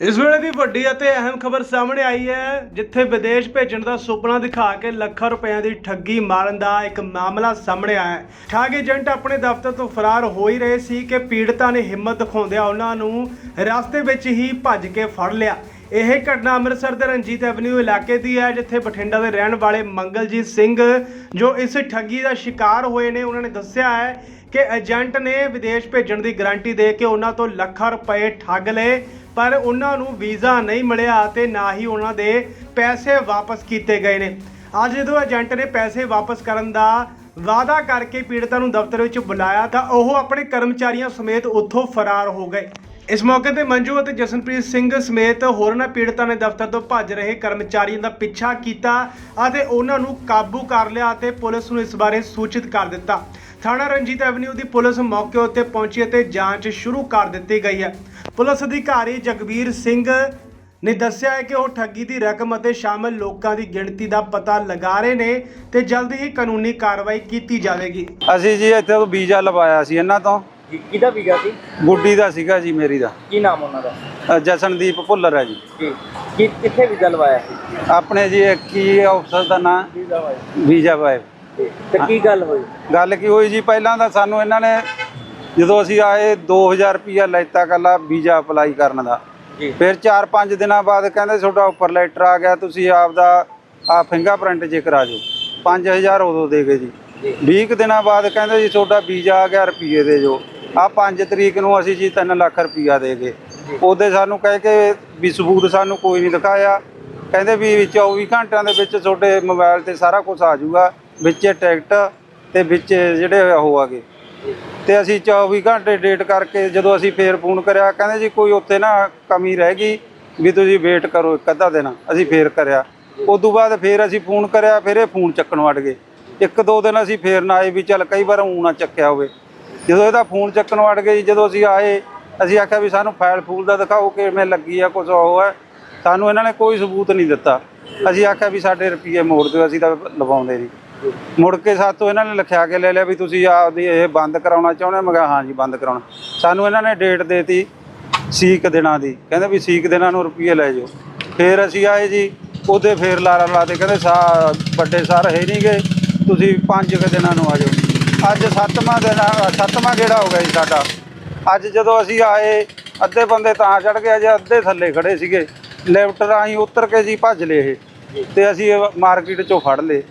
ਇਸ ਵੇਲੇ ਦੀ ਵੱਡੀ ਅਤੇ ਅਹਿਮ ਖਬਰ ਸਾਹਮਣੇ ਆਈ ਹੈ, ਜਿੱਥੇ ਵਿਦੇਸ਼ ਭੇਜਣ ਦਾ ਸੁਪਨਾ ਦਿਖਾ ਕੇ ਲੱਖਾਂ ਰੁਪਏ ਦੀ ਠੱਗੀ ਮਾਰਨ ਦਾ ਇੱਕ ਮਾਮਲਾ ਸਾਹਮਣੇ ਆਇਆ ਹੈ। ਠੱਗ ਏਜੰਟ ਆਪਣੇ ਦਫ਼ਤਰ ਤੋਂ ਫਰਾਰ ਹੋ ਹੀ ਰਹੇ ਸੀ ਕਿ ਪੀੜਤਾਂ ਨੇ ਹਿੰਮਤ ਦਿਖਾਉਂਦਿਆਂ ਉਹਨਾਂ ਨੂੰ ਰਸਤੇ ਵਿੱਚ ਹੀ ਭੱਜ ਕੇ ਫੜ ਲਿਆ। ਇਹ ਘਟਨਾ ਅੰਮ੍ਰਿਤਸਰ ਦੇ ਰਣਜੀਤ ਐਵਨਿਊ ਇਲਾਕੇ ਦੀ ਹੈ, ਜਿੱਥੇ ਬਠਿੰਡਾ ਦੇ ਰਹਿਣ ਵਾਲੇ ਮੰਗਲਜੀਤ ਸਿੰਘ ਜੋ ਇਸ ਠੱਗੀ ਦਾ ਸ਼ਿਕਾਰ ਹੋਏ ਨੇ, ਉਹਨਾਂ ਨੇ ਦੱਸਿਆ ਹੈ ਕਿ ਏਜੰਟ ਨੇ ਵਿਦੇਸ਼ ਭੇਜਣ ਦੀ ਗਾਰੰਟੀ ਦੇ ਕੇ ਉਹਨਾਂ ਤੋਂ ਲੱਖਾਂ ਰੁਪਏ ਠੱਗ ਲਏ, ਪਰ ਉਹਨਾਂ ਨੂੰ ਵੀਜ਼ਾ ਨਹੀਂ ਮਿਲਿਆ ਤੇ ਨਾ ਹੀ ਉਹਨਾਂ ਦੇ ਪੈਸੇ ਵਾਪਸ ਕੀਤੇ ਗਏ ਨੇ। ਅੱਜ ਜਦੋਂ ਏਜੰਟ ਨੇ ਪੈਸੇ ਵਾਪਸ ਕਰਨ ਦਾ ਵਾਅਦਾ ਕਰਕੇ ਪੀੜਤਾਂ ਨੂੰ ਦਫ਼ਤਰ ਵਿੱਚ ਬੁਲਾਇਆ ਤਾਂ ਉਹ ਆਪਣੇ ਕਰਮਚਾਰੀਆਂ ਸਮੇਤ ਉੱਥੋਂ ਫਰਾਰ ਹੋ ਗਏ। ਇਸ ਮੌਕੇ ਤੇ ਮੰਜੂ ਅਤੇ ਜਸਨਪ੍ਰੀਤ ਸਿੰਘ ਸਮੇਤ ਹੋਰਨਾਂ ਪੀੜਤਾਂ ਨੇ ਦਫ਼ਤਰ ਤੋਂ ਭੱਜ ਰਹੇ ਕਰਮਚਾਰੀਆਂ ਦਾ ਪਿੱਛਾ ਕੀਤਾ ਅਤੇ ਉਹਨਾਂ ਨੂੰ ਕਾਬੂ ਕਰ ਲਿਆ ਅਤੇ ਪੁਲਿਸ ਨੂੰ ਇਸ ਬਾਰੇ ਸੂਚਿਤ ਕਰ ਦਿੱਤਾ। ਥਾਣਾ ਰਣਜੀਤ ਐਵਨਿਊ ਦੀ ਪੁਲਿਸ ਮੌਕੇ ਉੱਤੇ ਪਹੁੰਚੀ ਅਤੇ ਜਾਂਚ ਸ਼ੁਰੂ ਕਰ ਦਿੱਤੀ ਗਈ ਹੈ। ਪੁਲਿਸ ਅਧਿਕਾਰੀ ਜਗਵੀਰ ਸਿੰਘ ਨੇ ਦੱਸਿਆ ਹੈ ਕਿ ਉਹ ਠੱਗੀ ਦੀ ਰਕਮ ਅਤੇ ਸ਼ਾਮਲ ਲੋਕਾਂ ਦੀ ਗਿਣਤੀ ਦਾ ਪਤਾ ਲਗਾ ਰਹੇ ਨੇ ਤੇ ਜਲਦੀ ਹੀ ਕਾਨੂੰਨੀ ਕਾਰਵਾਈ ਕੀਤੀ ਜਾਵੇਗੀ। ਅਸੀਂ ਜੀ ਇੱਥੇ ਵੀਜ਼ਾ ਲਵਾਇਆ ਸੀ ਇਹਨਾਂ ਤੋਂ। ਜੀ ਕਿਹਦਾ ਵੀਜ਼ਾ ਸੀ? ਗੁੱਡੀ ਦਾ ਸੀਗਾ ਜੀ ਮੇਰੀ ਦਾ। ਕੀ ਨਾਮ ਉਹਨਾਂ ਦਾ? ਅ, ਜਸਨਦੀਪ ਭੁੱਲਰ ਹੈ ਜੀ। ਜੀ। ਕੀ ਕਿੱਥੇ ਵੀਜ਼ਾ ਲਵਾਇਆ ਸੀ? ਆਪਣੇ ਜੀ ਇੱਕ ਕੀ ਅਫਸਰ ਦਾ ਨਾਂ? Visa via. ਵੀਜ਼ਾ ਬਾਏ ਤੇ ਕੀ ਗੱਲ ਹੋਈ? ਗੱਲ ਕੀ ਹੋਈ ਜੀ ਪਹਿਲਾਂ ਤਾਂ ਸਾਨੂੰ ਇਹਨਾਂ ਨੇ ਜਦੋਂ ਅਸੀਂ ਆਏ 2000 ਰੁਪਿਆ ਲੈਤਾ ਕੱਲਾ ਵੀਜ਼ਾ ਅਪਲਾਈ ਕਰਨ ਦਾ। ਜੀ। ਫਿਰ 4-5 ਦਿਨਾਂ ਬਾਅਦ ਕਹਿੰਦੇ ਤੁਹਾਡਾ ਉੱਪਰ ਲੈਟਰ ਆ ਗਿਆ ਤੁਸੀਂ ਆਪ ਦਾ ਆ ਫਿੰਗਰਪ੍ਰਿੰਟ ਜੇ ਕਰਾ ਜਾਓ 5000 ਉਦੋਂ ਦੇ ਗਏ ਜੀ। ਜੀ। 20 ਕੁ ਦਿਨਾਂ ਬਾਅਦ ਕਹਿੰਦੇ ਜੀ ਤੁਹਾਡਾ ਵੀਜ਼ਾ ਆ ਗਿਆ ਰੁਪਏ ਦੇ ਜੋ ਆ 5 ਤਰੀਕ ਨੂੰ ਅਸੀਂ ਜੀ 3 ਲੱਖ ਰੁਪਈਆ ਦੇ ਗਏ। ਉਹਦੇ ਸਾਨੂੰ ਕਹਿ ਕੇ ਵੀ ਸਬੂਤ ਸਾਨੂੰ ਕੋਈ ਨਹੀਂ ਦਿਖਾਇਆ। ਕਹਿੰਦੇ ਵੀ 24 ਘੰਟਿਆਂ ਦੇ ਵਿੱਚ ਤੁਹਾਡੇ ਮੋਬਾਈਲ ਤੇ ਸਾਰਾ ਕੁਝ ਆ ਜਾਊਗਾ, ਵਿੱਚ ਟਿਕਟ ਤੇ ਵਿੱਚ ਜਿਹੜੇ ਉਹ ਆਗੇ ਤੇ ਅਸੀਂ 24 ਘੰਟੇ ਡੇਟ ਕਰਕੇ ਜਦੋਂ ਅਸੀਂ ਫੇਰ ਫੋਨ ਕਰਿਆ, ਕਹਿੰਦੇ ਜੀ ਕੋਈ ਉੱਥੇ ਨਾ ਕਮੀ ਰਹਿ ਗਈ ਵੀ ਤੁਸੀਂ ਵੇਟ ਕਰੋ ਇੱਕ ਅੱਧਾ ਦਿਨ, ਅਸੀਂ ਫੇਰ ਕਰਿਆ। ਉਸ ਤੋਂ ਬਾਅਦ ਫੇਰ ਅਸੀਂ ਫੋਨ ਕਰਿਆ, ਫਿਰ ਇਹ ਫੋਨ ਚੱਕਣ ਵੜ ਗਏ। ਇੱਕ ਦੋ ਦਿਨ ਅਸੀਂ ਫੇਰ ਨਾ ਆਏ ਵੀ ਚੱਲ ਕਈ ਵਾਰ ਊਂ ਨਾ ਚੱਕਿਆ ਹੋਵੇ। ਜਦੋਂ ਇਹਦਾ ਫੋਨ ਚੱਕਣ ਵੜ ਗਏ ਜੀ, ਜਦੋਂ ਅਸੀਂ ਆਏ ਅਸੀਂ ਆਖਿਆ ਵੀ ਸਾਨੂੰ ਫਾਈਲ ਫੂਲ ਦਾ ਦਿਖਾਓ ਕਿਵੇਂ ਲੱਗੀ ਆ ਕੁਝ ਉਹ ਹੈ। ਸਾਨੂੰ ਇਹਨਾਂ ਨੇ ਕੋਈ ਸਬੂਤ ਨਹੀਂ ਦਿੱਤਾ। ਅਸੀਂ ਆਖਿਆ ਵੀ ਸਾਡੇ ਰੁਪਏ ਮੋੜ ਦਿਓ ਅਸੀਂ ਤਾਂ ਲਵਾਉਂਦੇ ਨਹੀਂ। ਮੁੜ ਕੇ ਸਾਤੋਂ ਇਹਨਾਂ ਨੇ ਲਿਖਿਆ ਕੇ ਲੈ ਲਿਆ ਵੀ ਤੁਸੀਂ ਆਪਦੀ ਇਹ ਬੰਦ ਕਰਾਉਣਾ ਚਾਹੁੰਦੇ ਮੈਂ ਕਿਹਾ ਹਾਂ ਜੀ ਬੰਦ ਕਰਾਉਣਾ। ਸਾਨੂੰ ਇਹਨਾਂ ਨੇ ਡੇਟ ਦੇਤੀ ਸੀਕ ਦਿਨਾਂ ਦੀ। ਕਹਿੰਦੇ ਵੀ ਸੀਕ ਦਿਨਾਂ ਨੂੰ ਰੁਪਏ ਲੈ ਜਾਓ। ਫਿਰ ਅਸੀਂ ਆਏ ਜੀ ਉਹਦੇ ਫੇਰ ਲਾਰਾ ਲਾਤੇ ਕਹਿੰਦੇ ਸਾ ਵੱਡੇ ਸਰ ਹੈ ਨਹੀਂ ਗਏ। ਤੁਸੀਂ ਪੰਜ ਕੁ ਦਿਨਾਂ ਨੂੰ ਆ ਜਾਓ। ਅੱਜ ਸੱਤਵਾਂ ਦਿਨ ਸੱਤਵਾਂ ਗੇੜਾ ਹੋ ਗਿਆ ਜੀ ਸਾਡਾ। ਅੱਜ ਜਦੋਂ ਅਸੀਂ ਆਏ ਅੱਧੇ ਬੰਦੇ ਤਾਂ ਚੜ ਗਏ ਜੇ ਅੱਧੇ ਥੱਲੇ ਖੜੇ ਸੀਗੇ। ਲਿਫਟ ਰਾਹੀਂ ਉਤਰ ਕੇ ਜੀ ਭੱਜ ਲਏ ਇਹ ਤੇ ਅਸੀਂ ਮਾਰਕੀਟ ਚੋਂ ਫੜ ਲਏ।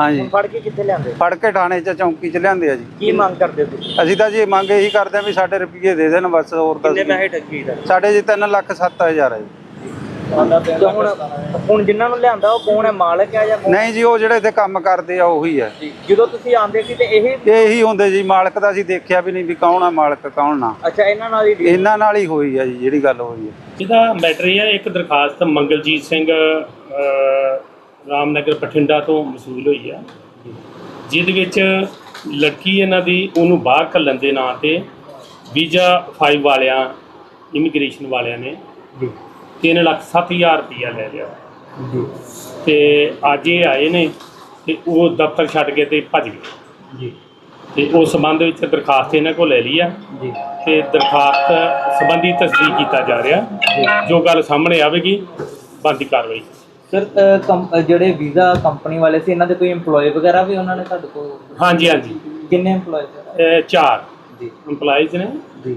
ਹਾਂਜੀ। ਫੜ ਕੇ ਕਿੱਥੇ ਲਿਆਂਦੇ? ਫੜ ਕੇ ਥਾਣੇ 'ਚ ਚੌਂਕੀ 'ਚ ਲਿਆਂਦੇ ਆ ਜੀ। ਕੀ ਮੰਗ ਕਰਦੇ ਤੁਸੀਂ? ਅਸੀਂ ਤਾਂ ਜੀ ਮੰਗ ਇਹੀ ਕਰਦੇ ਆ ਵੀ ਸਾਡੇ ਰੁਪਏ ਦੇ ਦੇਣ ਬਸ ਹੋਰ ਤਾਂ ਕਿੰਨੇ ਪੈਸੇ ਠੱਗੀ ਦਾ? ਸਾਡੇ ਜੀ 3 ਲੱਖ 7000 ਹੈ ਜੀ। ਤੇ ਹੁਣ ਹੁਣ ਜਿਨ੍ਹਾਂ ਨੂੰ ਲਿਆਂਦਾ ਉਹ ਕੌਣ ਹੈ? ਮਾਲਕ ਹੈ ਜਾਂ ਨਹੀਂ ਜੀ ਉਹ ਜਿਹੜੇ ਇੱਥੇ ਕੰਮ ਕਰਦੇ ਆ ਉਹੀ ਹੈ। ਜੀ। ਜਦੋਂ ਤੁਸੀਂ ਆਂਦੇ ਸੀ ਤੇ ਇਹ ਇਹੀ ਹੁੰਦੇ ਜੀ ਮਾਲਕ ਦਾ ਅਸੀਂ ਦੇਖਿਆ ਵੀ ਨਹੀਂ ਵੀ ਕੌਣ ਆ ਮਾਲਕ ਕੌਣ ਨਾ। ਅੱਛਾ ਇਹਨਾਂ ਨਾਲ ਹੀ deal- ਇਹਨਾਂ ਨਾਲ ਹੀ ਹੋਈ ਹੈ ਜੀ ਜਿਹੜੀ ਗੱਲ ਹੋਈ ਹੈ ਇਹਦਾ ਮੈਟਰ ਇਹ ਹੈ ਇੱਕ ਦਰਖਾਸਤ ਮੰਗਲਜੀਤ ਸਿੰਘ ਅ, ਰਾਮਨਗਰ ਬਠਿੰਡਾ ਤੋਂ ਮਸੂਲ ਹੋਈ ਆ। ਜਿਹਦੇ ਵਿੱਚ ਲੜਕੀ ਇਹਨਾਂ ਦੀ ਉਹਨੂੰ ਬਾਹਰ ਘੱਲਣ ਦੇ ਨਾਂ ਤੇ ਵੀਜ਼ਾ 5 ਵਾਲਿਆਂ ਇਮੀਗ੍ਰੇਸ਼ਨ ਵਾਲਿਆਂ ਨੇ 3 ਲੱਖ 7000 ਰੁਪਇਆ ਲੈ ਲਿਆ। ਜੀ। ਤੇ ਅੱਜ ਇਹ ਆਏ ਨੇ ਤੇ ਉਹ ਦਫ਼ਤਰ ਛੱਡ ਕੇ ਤੇ ਭੱਜ ਗਏ। ਜੀ। ਤੇ ਉਸ ਸੰਬੰਧ ਵਿੱਚ ਦਰਖਾਸਤ ਇਹਨਾਂ ਕੋਲ ਲੈ ਲਈ ਆ। ਜੀ। ਤੇ ਦਰਖਾਸਤ ਸੰਬੰਧੀ ਤਸਦੀਕ ਕੀਤਾ ਜਾ ਰਿਹਾ। ਜੋ। ਗੱਲ ਸਾਹਮਣੇ ਆਵੇਗੀ ਬਣਦੀ ਕਾਰਵਾਈ। ਸਰ ਜਿਹੜੇ ਵੀਜ਼ਾ ਕੰਪਨੀ ਵਾਲੇ ਸੀ ਇਹਨਾਂ ਦੇ ਕੋਈ EMPLOYE ਵਗੈਰਾ ਵੀ ਉਹਨਾਂ ਨੇ ਤੁਹਾਡੇ ਕੋਲ? ਹਾਂਜੀ ਹਾਂਜੀ। ਕਿੰਨੇ EMPLOYE ਚਾਰ। ਜੀ। EMPLOYEES ਨੇ। ਜੀ।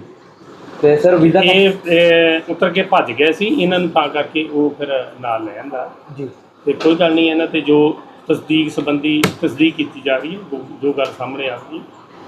ਤੇ ਸਰ ਵੀਜ਼ਾ ਇਹ ਇਹ ਉਤਰ ਕੇ ਭੱਜ ਗਏ ਸੀ ਇਹਨਾਂ ਨੂੰ ਤਾਂ ਕਰਕੇ ਉਹ ਫਿਰ ਨਾਲ ਲੈ ਆਂਦਾ। ਜੀ। ਤੇ ਕੋਈ ਗੱਲ ਨਹੀਂ ਇਹਨਾਂ ਤੇ ਜੋ ਤਸਦੀਕ ਸੰਬੰਧੀ ਤਸਦੀਕ ਕੀਤੀ ਜਾ ਰਹੀ ਹੈ ਜੋ- ਜੋ ਗੱਲ ਸਾਹਮਣੇ ਆ ਰਹੀ ਹੈ